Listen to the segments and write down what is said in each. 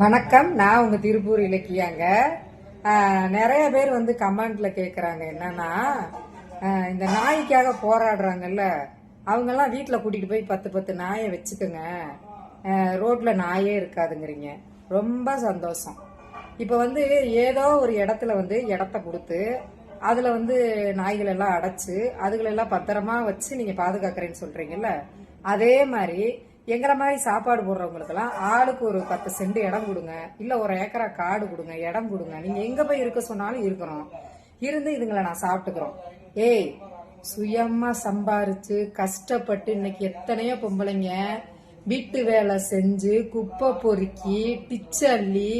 வணக்கம். நான் உங்க திருப்பூர் இலக்கியாங்க. நிறைய பேர் வந்து கமெண்ட்ல கேக்குறாங்க. என்னன்னா இந்த நாய்க்காக போராடுறாங்கல்ல அவங்கெல்லாம் வீட்டில் கூட்டிகிட்டு போய் பத்து பத்து நாயை வச்சுக்கோங்க. ரோட்டில் நாயே இருக்காதுங்கிறீங்க. ரொம்ப சந்தோஷம். இப்போ வந்து ஏதோ ஒரு இடத்துல வந்து இடத்த கொடுத்து அதில் வந்து நாய்களெல்லாம் அடைச்சி அதுகளெல்லாம் பத்திரமா வச்சு நீங்கள் பாதுகாக்கிறேன்னு சொல்கிறீங்கல்ல அதே மாதிரி எங்கிற மாதிரி சாப்பாடு போடுறவங்களுக்கெல்லாம் ஆளுக்கு ஒரு பத்து சென்ட் இடம் கொடுங்க. இல்லை ஒரு ஏக்கரா காடு கொடுங்க இடம் கொடுங்க. நீங்கள் எங்கே போய் இருக்க சொன்னாலும் இருக்கிறோம். இருந்து இதுங்களை நான் சாப்பிட்டுக்கிறோம். ஏய் சுயமாக சம்பாரித்து கஷ்டப்பட்டு இன்னைக்கு எத்தனையோ பொம்பளைங்க வீட்டு வேலை செஞ்சு குப்பை பொறுக்கி டிச்சு அள்ளி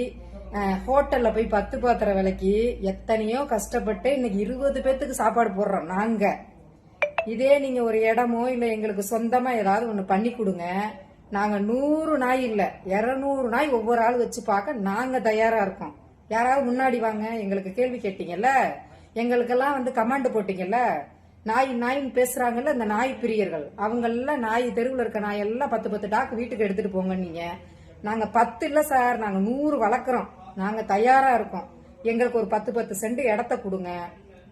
போய் பத்து பாத்திர விலைக்கு எத்தனையோ கஷ்டப்பட்டு இன்னைக்கு இருபது பேர்த்துக்கு சாப்பாடு போடுறோம் நாங்கள் இதே நீங்க ஒரு இடமோ இல்ல எங்களுக்கு சொந்தமா ஏதாவது ஒண்ணு பண்ணி கொடுங்க. நாங்க நூறு நாய் இல்ல இருநூறு நாய் ஒவ்வொரு ஆள் வச்சு பார்க்க நாங்க தயாரா இருக்கோம். யாராவது முன்னாடி வாங்க எங்களுக்கு கேள்வி கேட்டீங்கல்ல? எங்களுக்கெல்லாம் வந்து கமாண்ட் போட்டீங்கல்ல? நாய் நாயின்னு பேசுறாங்கல்ல இந்த நாய் பிரியர்கள். அவங்க எல்லாம் நாய் தெருவில் இருக்க நாய் எல்லாம் பத்து பத்து டாக்கு வீட்டுக்கு எடுத்துட்டு போங்க நீங்க. நாங்க பத்து இல்ல சார் நாங்க நூறு வளர்க்குறோம். நாங்க தயாரா இருக்கோம். எங்களுக்கு ஒரு பத்து பத்து சென்ட் இடத்த கொடுங்க.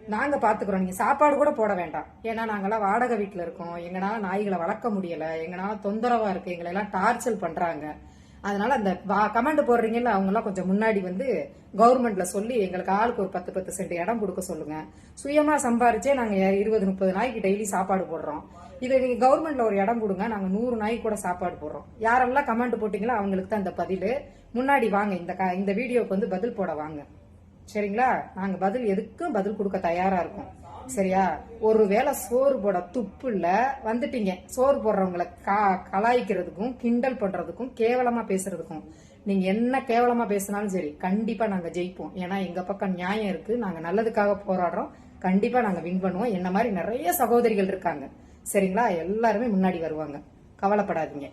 நாங்க பாத்துக்கிறோம். நீங்க சாப்பாடு கூட போட வேண்டாம். ஏன்னா நாங்கெல்லாம் வாடகை வீட்டுல இருக்கோம். எங்கனால நாய்களை வளர்க்க முடியல. எங்கனால தொந்தரவா இருக்கு. எங்களை எல்லாம் டார்ச்சல் பண்றாங்க. அதனால அந்த கமெண்ட் போடுறீங்கல்ல அவங்க எல்லாம் கொஞ்சம் முன்னாடி வந்து கவர்மெண்ட்ல சொல்லி எங்களுக்கு ஆளுக்கு ஒரு பத்து பத்து சென்ட் இடம் கொடுக்க சொல்லுங்க. சுயமா சம்பாரிச்சே நாங்க இருபது முப்பது நாய்க்கு டெய்லி சாப்பாடு போடுறோம். இதை நீங்க கவர்மெண்ட்ல ஒரு இடம் கொடுங்க. நாங்க நூறு நாய்க்கு கூட சாப்பாடு போடுறோம். யாரெல்லாம் கமெண்ட் போட்டீங்களோ அவங்களுக்கு தான் இந்த பதில். முன்னாடி வாங்க. இந்த க- இந்த வீடியோக்கு வந்து பதில் போட வாங்க. சரிங்களா? நாங்க பதில் எதுக்கும் பதில் கொடுக்க தயாரா இருக்கோம். சரியா? ஒருவேளை சோறு போட துப்புல வந்துட்டீங்க. சோறு போடுறவங்களை கா- கலாய்க்கிறதுக்கும் கிண்டல் பண்றதுக்கும் கேவலமா பேசுறதுக்கும். நீங்க என்ன கேவலமா பேசினாலும் சரி கண்டிப்பா நாங்க ஜெயிப்போம். ஏன்னா எங்க பக்கம் நியாயம் இருக்கு. நாங்க நல்லதுக்காக போராடுறோம். கண்டிப்பா நாங்க வின் பண்ணுவோம். என்ன மாதிரி நிறைய சகோதரிகள் இருக்காங்க. சரிங்களா? எல்லாருமே முன்னாடி வருவாங்க. கவலைப்படாதீங்க.